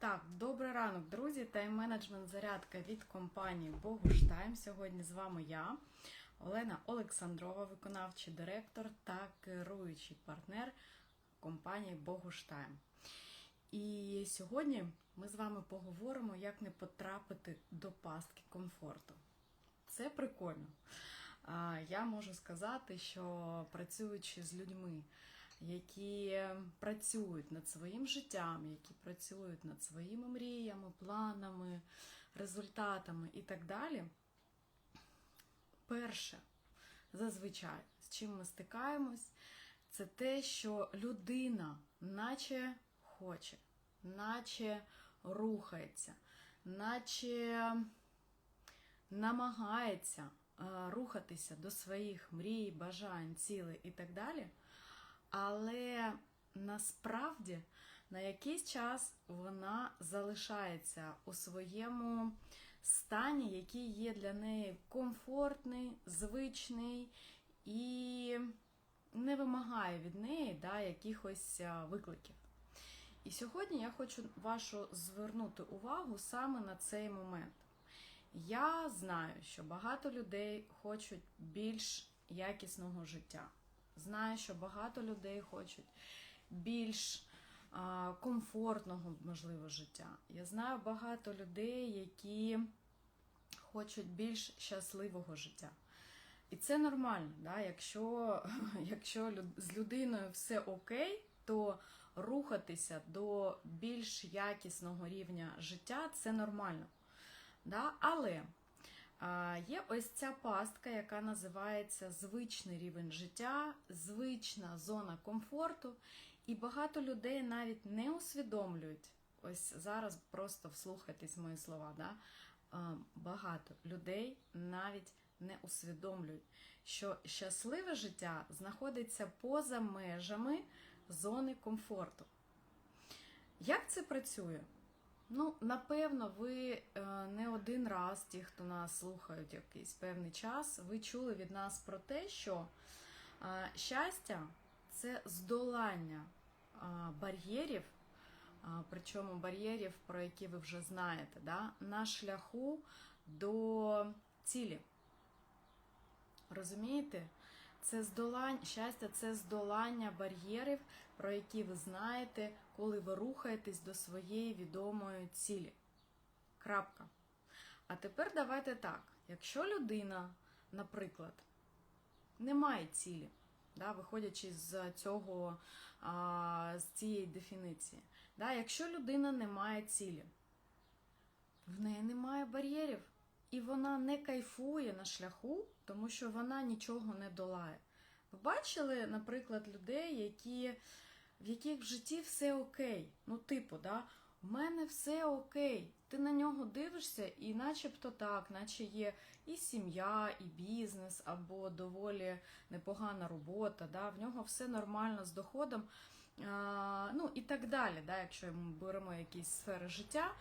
Так, добрий ранок, друзі. Тайм-менеджмент зарядка від компанії Богуштайм. Сьогодні з вами я, Олена Олександрова, виконавчий директор та керуючий партнер компанії Богуштайм. І сьогодні ми з вами поговоримо, як не потрапити до пастки комфорту. Це прикольно. Я можу сказати, що працюючи з людьми, які працюють над своїм життям, які працюють над своїми мріями, планами, результатами і так далі. Перше, зазвичай, з чим ми стикаємось, це те, що людина наче хоче, наче рухається, наче намагається е, рухатися до своїх мрій, бажань, цілей і так далі. Але насправді на якийсь час вона залишається у своєму стані, який є для неї комфортний, звичний і не вимагає від неї да, якихось викликів. І сьогодні я хочу вашу звернути увагу саме на цей момент. Я знаю, що багато людей хочуть більш якісного життя. Знаю, що багато людей хочуть більш а, комфортного, можливо, життя. Я знаю багато людей, які хочуть більш щасливого життя. І це нормально, да? якщо, якщо з людиною все окей, то рухатися до більш якісного рівня життя це нормально. Да? Але є ось ця пастка, яка називається звичний рівень життя, звична зона комфорту, і багато людей навіть не усвідомлюють. Ось зараз просто вслухайтесь мої слова. Да? Багато людей навіть не усвідомлюють, що щасливе життя знаходиться поза межами зони комфорту. Як це працює? Ну, напевно, ви е, не один раз, ті, хто нас слухають якийсь певний час, ви чули від нас про те, що е, щастя це здолання е, бар'єрів, причому бар'єрів, про які ви вже знаєте, да, на шляху до цілі. Розумієте? Це здолання, щастя це здолання бар'єрів, про які ви знаєте, коли ви рухаєтесь до своєї відомої цілі. Крапка. А тепер давайте так: якщо людина, наприклад, не має цілі, да, виходячи з цього, а, з цієї дефініції, да, якщо людина не має цілі, в неї немає бар'єрів. І вона не кайфує на шляху, тому що вона нічого не долає. Ви бачили, наприклад, людей, які, в яких в житті все окей. Ну, типу, да, у мене все окей. Ти на нього дивишся, і начебто так, наче є і сім'я, і бізнес, або доволі непогана робота. Да, В нього все нормально з доходом. А, ну і так далі, да, якщо ми беремо якісь сфери життя.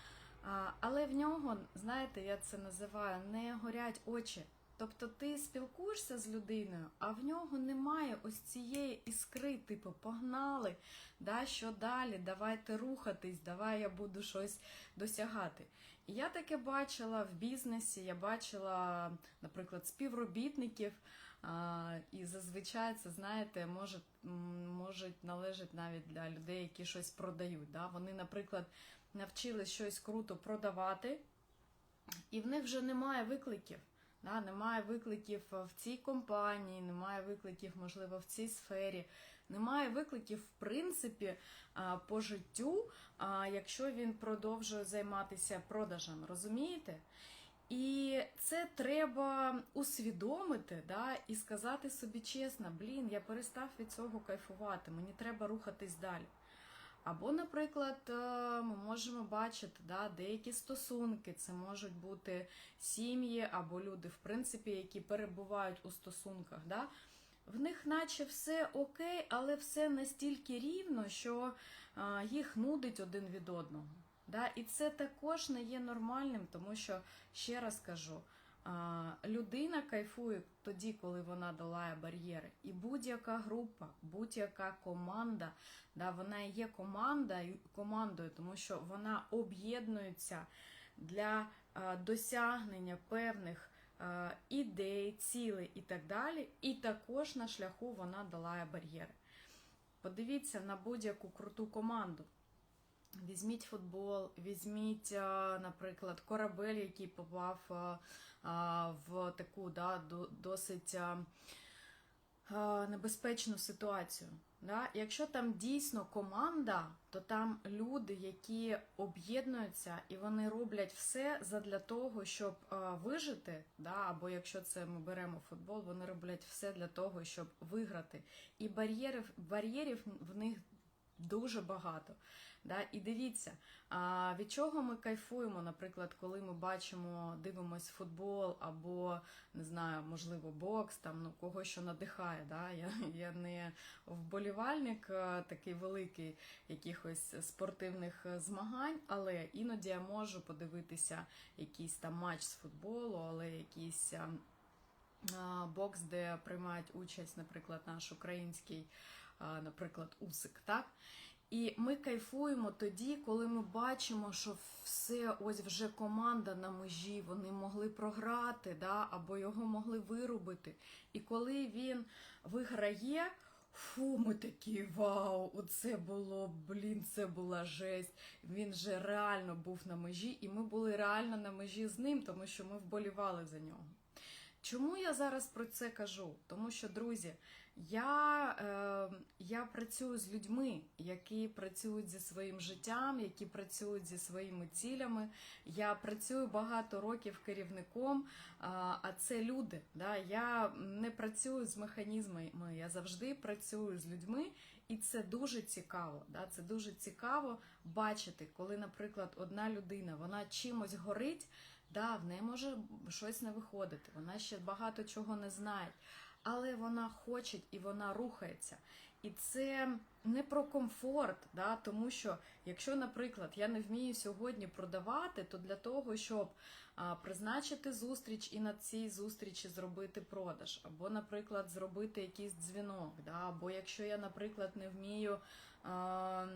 Але в нього, знаєте, я це називаю, не горять очі. Тобто ти спілкуєшся з людиною, а в нього немає ось цієї іскри, типу, погнали, да, що далі, давайте рухатись, давай я буду щось досягати. І я таке бачила в бізнесі, я бачила, наприклад, співробітників, а, і зазвичай це, знаєте, може, м, можуть належати навіть для людей, які щось продають. Да? Вони, наприклад, навчились щось круто продавати, і в них вже немає викликів. Да, немає викликів в цій компанії, немає викликів, можливо, в цій сфері, немає викликів, в принципі, по життю, якщо він продовжує займатися продажем, розумієте? І це треба усвідомити да, і сказати собі чесно, блін, я перестав від цього кайфувати, мені треба рухатись далі. Або, наприклад, е, ми можемо бачити да, деякі стосунки, це можуть бути сім'ї або люди, в принципі, які перебувають у стосунках. Да? В них наче все окей, але все настільки рівно, що е, їх нудить один від одного. Да? І це також не є нормальним, тому що, ще раз кажу, Людина кайфує тоді, коли вона долає бар'єри. І будь-яка група, будь-яка команда, да, вона є команда, командою, тому що вона об'єднується для досягнення певних ідей, цілей і так далі. І також на шляху вона долає бар'єри. Подивіться на будь-яку круту команду. Візьміть футбол, візьміть, наприклад, корабель, який попав в таку да, досить небезпечну ситуацію. Да? Якщо там дійсно команда, то там люди, які об'єднуються і вони роблять все задля того, щоб вижити. Да? Або якщо це ми беремо футбол, вони роблять все для того, щоб виграти. І бар'єрів, бар'єрів в них дуже багато. Да? І дивіться, а від чого ми кайфуємо, наприклад, коли ми бачимо, дивимось футбол або не знаю, можливо, бокс, там ну кого що надихає. Да? Я я не вболівальник такий великий якихось спортивних змагань, але іноді я можу подивитися якийсь там матч з футболу, але якийсь. Бокс, де приймають участь, наприклад, наш український, наприклад, Усик, так? І ми кайфуємо тоді, коли ми бачимо, що все ось вже команда на межі, вони могли програти, да, або його могли вирубити. І коли він виграє, фу, ми такі вау! Оце було, блін, це була жесть. Він же реально був на межі, і ми були реально на межі з ним, тому що ми вболівали за нього. Чому я зараз про це кажу? Тому що, друзі, я е, я працюю з людьми, які працюють зі своїм життям, які працюють зі своїми цілями. Я працюю багато років керівником, а це люди. Да? Я не працюю з механізмами, я завжди працюю з людьми, і це дуже цікаво. Да? Це дуже цікаво бачити, коли, наприклад, одна людина вона чимось горить. Да, в неї може щось не виходити, вона ще багато чого не знає, але вона хоче і вона рухається. І це не про комфорт, да, тому що якщо, наприклад, я не вмію сьогодні продавати, то для того, щоб а, призначити зустріч і на цій зустрічі зробити продаж, або, наприклад, зробити якийсь дзвінок, да, або якщо я, наприклад, не вмію. А,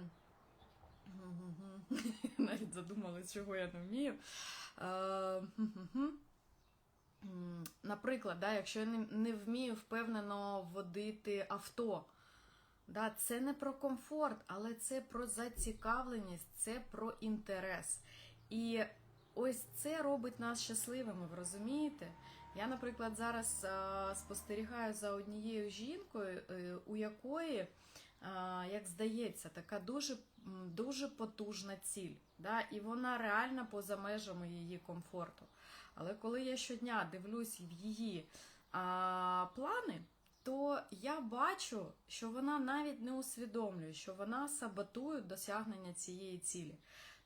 навіть задумалась, чого я не вмію. Наприклад, да, якщо я не вмію впевнено водити авто, да, це не про комфорт, але це про зацікавленість, це про інтерес. І ось це робить нас щасливими, ви розумієте? Я, наприклад, зараз спостерігаю за однією жінкою, е, у якої, як здається, така дуже дуже потужна ціль. Да? І вона реально поза межами її комфорту. Але коли я щодня дивлюсь в її а, плани, то я бачу, що вона навіть не усвідомлює, що вона саботує досягнення цієї цілі.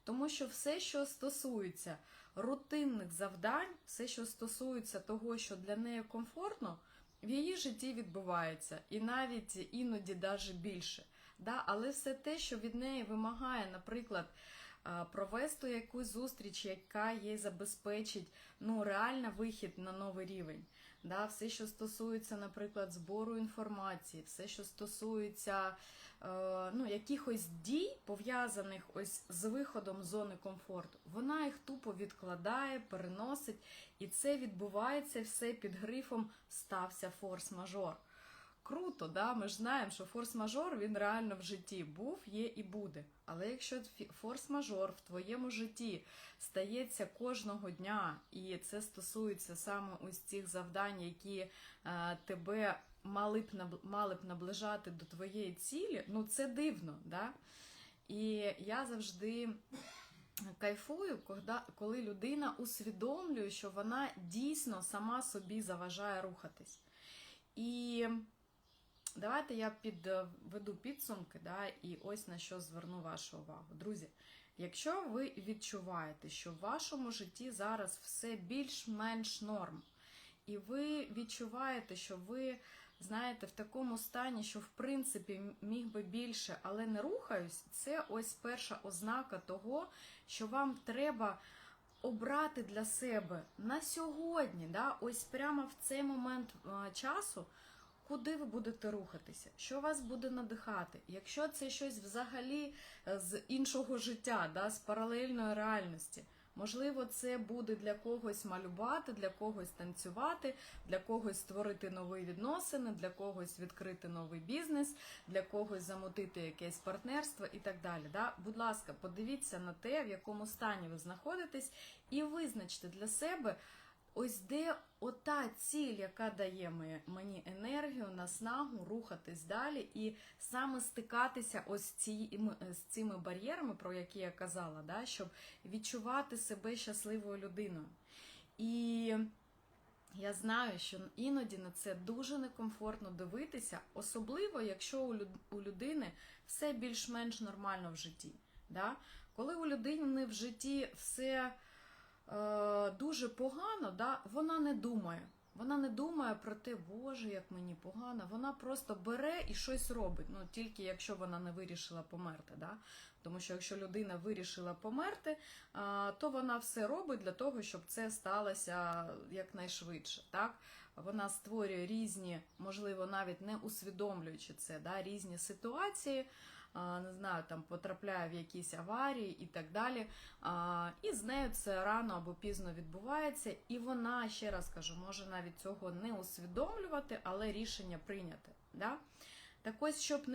Тому що все, що стосується рутинних завдань, все, що стосується того, що для неї комфортно, в її житті відбувається. І навіть іноді даже більше. Да? Але все те, що від неї вимагає, наприклад, провести якусь зустріч, яка їй забезпечить ну, реально вихід на новий рівень. Да? Все, що стосується, наприклад, збору інформації, все, що стосується е, ну, якихось дій, пов'язаних ось з виходом з зони комфорту, вона їх тупо відкладає, переносить, і це відбувається все під грифом стався форс-мажор круто, да? ми ж знаємо, що форс-мажор він реально в житті був, є і буде. Але якщо форс-мажор в твоєму житті стається кожного дня, і це стосується саме ось цих завдань, які е, тебе мали б мали б наближати до твоєї цілі, ну це дивно. Да? І я завжди. Кайфую, коли людина усвідомлює, що вона дійсно сама собі заважає рухатись. І Давайте я підведу підсумки, да, і ось на що зверну вашу увагу. Друзі, якщо ви відчуваєте, що в вашому житті зараз все більш-менш норм, і ви відчуваєте, що ви, знаєте, в такому стані, що в принципі міг би більше, але не рухаюсь, це ось перша ознака того, що вам треба обрати для себе на сьогодні, да, ось прямо в цей момент е, часу, куди ви будете рухатися, що вас буде надихати. Якщо це щось взагалі е, з іншого життя, да, з паралельної реальності. Можливо, це буде для когось малювати, для когось танцювати, для когось створити нові відносини, для когось відкрити новий бізнес, для когось замутити якесь партнерство і так далі. Да? Будь ласка, подивіться на те, в якому стані ви знаходитесь, і визначте для себе. Ось де ота ціль, яка дає мені енергію, наснагу рухатись далі і саме стикатися ось цими, з цими бар'єрами, про які я казала, да, щоб відчувати себе щасливою людиною. І я знаю, що іноді на це дуже некомфортно дивитися, особливо якщо у людини все більш-менш нормально в житті. Да? Коли у людини в житті все дуже погано, да, вона не думає. Вона не думає про те, Боже, як мені погано. Вона просто бере і щось робить. Ну тільки якщо вона не вирішила померти. Да? Тому що якщо людина вирішила померти, то вона все робить для того, щоб це сталося якнайшвидше. Так? Вона створює різні, можливо, навіть не усвідомлюючи це, да, різні ситуації, не знаю, там потрапляє в якісь аварії і так далі. І з нею це рано або пізно відбувається, і вона, ще раз кажу, може навіть цього не усвідомлювати, але рішення прийняти. Да? Так ось, щоб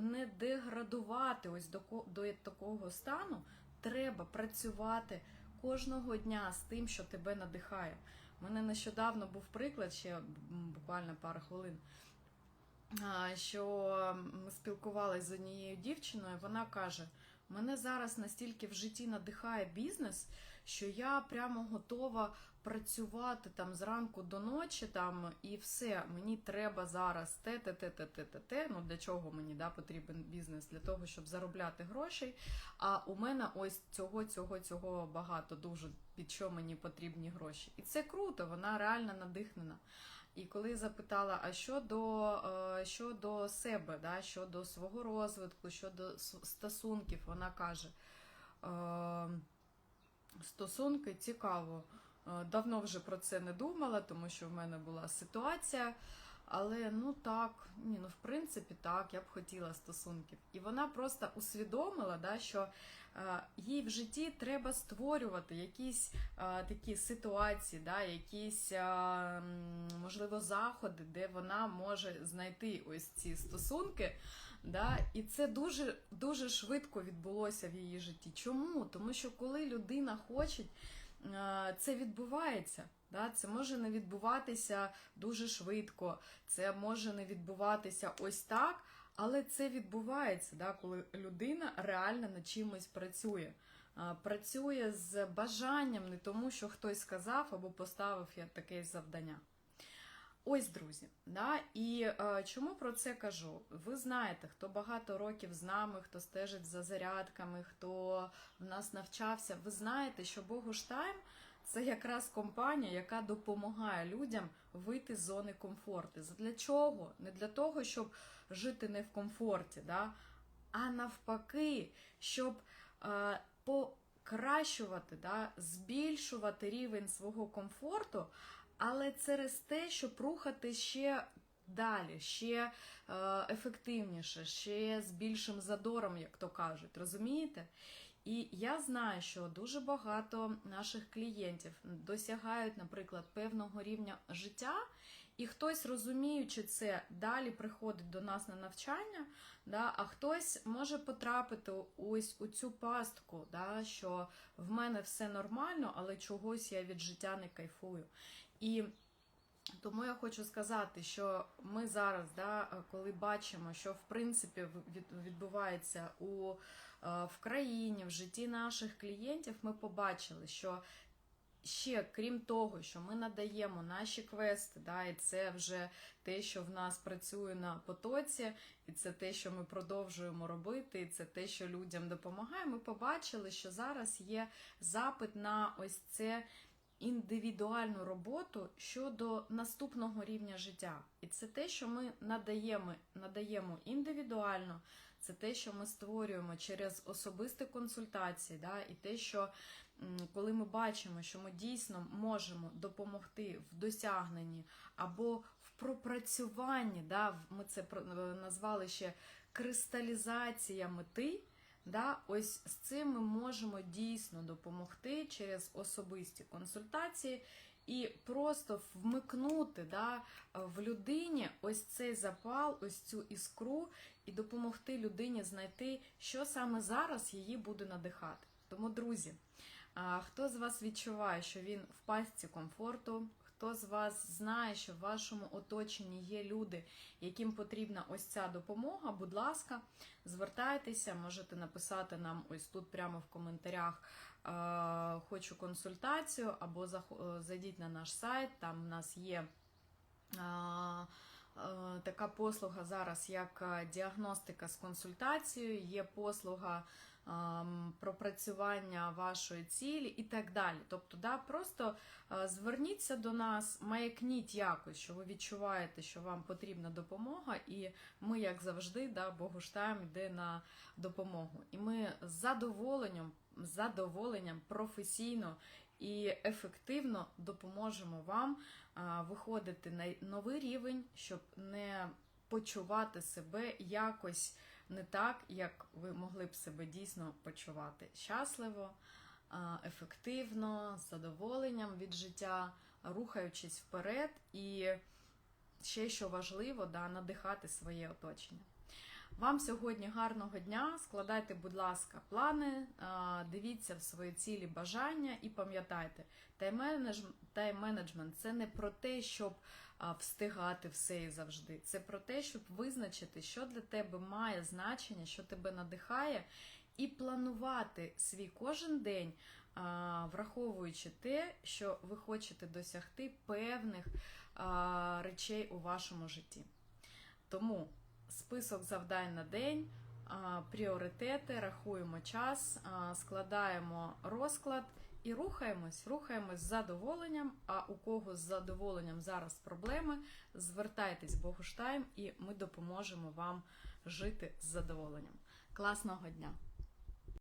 не деградувати ось до, такого стану, треба працювати кожного дня з тим, що тебе надихає. У мене нещодавно був приклад, ще буквально пару хвилин, що ми спілкувалися з однією дівчиною, вона каже: мене зараз настільки в житті надихає бізнес, що я прямо готова працювати там зранку до ночі, там і все. Мені треба зараз те, те, те, те, те, те, те. Ну для чого мені да, потрібен бізнес? Для того, щоб заробляти грошей. А у мене ось цього, цього, цього багато дуже під що мені потрібні гроші. І це круто, вона реально надихнена. І коли запитала, а що до, е, що до себе, да, що до свого розвитку, що до стосунків, вона каже. е, Стосунки цікаво. Е, Давно вже про це не думала, тому що в мене була ситуація. Але ну так, ні, ну в принципі так, я б хотіла стосунків. І вона просто усвідомила, да, що е, їй в житті треба створювати якісь е, такі ситуації, да, якісь, е, можливо, заходи, де вона може знайти ось ці стосунки. Да? І це дуже, дуже швидко відбулося в її житті. Чому? Тому що коли людина хоче, е, це відбувається. Да? Це може не відбуватися дуже швидко, це може не відбуватися ось так, але це відбувається, да? коли людина реально над чимось працює. Працює з бажанням, не тому, що хтось сказав або поставив я таке завдання. Ось, друзі, да? і е, чому про це кажу? Ви знаєте, хто багато років з нами, хто стежить за зарядками, хто в нас навчався, ви знаєте, що Богуштайм це якраз компанія, яка допомагає людям вийти з зони комфорту. Для чого? Не для того, щоб жити не в комфорті, да? а навпаки, щоб е, покращувати, да? збільшувати рівень свого комфорту, але через те, щоб рухати ще далі, ще е, ефективніше, ще з більшим задором, як то кажуть, розумієте? І я знаю, що дуже багато наших клієнтів досягають, наприклад, певного рівня життя, і хтось, розуміючи це, далі приходить до нас на навчання, да, а хтось може потрапити ось у цю пастку, да, що в мене все нормально, але чогось я від життя не кайфую. І тому я хочу сказати, що ми зараз, да, коли бачимо, що в принципі відбувається у, е, в країні, в житті наших клієнтів, ми побачили, що ще крім того, що ми надаємо наші квести, да, і це вже те, що в нас працює на потоці, і це те, що ми продовжуємо робити, і це те, що людям допомагає. Ми побачили, що зараз є запит на ось це індивідуальну роботу щодо наступного рівня життя. І це те, що ми надаємо, надаємо індивідуально, це те, що ми створюємо через особисті консультації, да, і те, що коли ми бачимо, що ми дійсно можемо допомогти в досягненні або в пропрацюванні, да, ми це е, назвали ще кристалізація мети. Да, ось з цим ми можемо дійсно допомогти через особисті консультації і просто вмикнути да, в людині ось цей запал, ось цю іскру, і допомогти людині знайти, що саме зараз її буде надихати. Тому, друзі, хто з вас відчуває, що він в пастці комфорту? Хто з вас знає, що в вашому оточенні є люди, яким потрібна ось ця допомога? Будь ласка, звертайтеся, можете написати нам ось тут прямо в коментарях. е, Хочу консультацію, або е, зайдіть на наш сайт, там в нас є е, така послуга зараз, як е, діагностика з консультацією, є послуга ем, пропрацювання вашої цілі і так далі. Тобто, да, просто е, зверніться до нас, маякніть якось, що ви відчуваєте, що вам потрібна допомога, і ми, як завжди, да, Богуштайм йде на допомогу. І ми з задоволенням, задоволенням професійно і ефективно допоможемо вам виходити на новий рівень, щоб не почувати себе якось не так, як ви могли б себе дійсно почувати щасливо, ефективно, з задоволенням від життя, рухаючись вперед і ще що важливо, да, надихати своє оточення. Вам сьогодні гарного дня. Складайте, будь ласка, плани, дивіться в свої цілі бажання і пам'ятайте, тайм-менедж- тайм-менеджмент це не про те, щоб встигати все і завжди. Це про те, щоб визначити, що для тебе має значення, що тебе надихає, і планувати свій кожен день, враховуючи те, що ви хочете досягти певних речей у вашому житті. Тому список завдань на день, пріоритети, рахуємо час, складаємо розклад і рухаємось, рухаємось з задоволенням. А у кого з задоволенням зараз проблеми, звертайтесь в Богуштайм і ми допоможемо вам жити з задоволенням. Класного дня!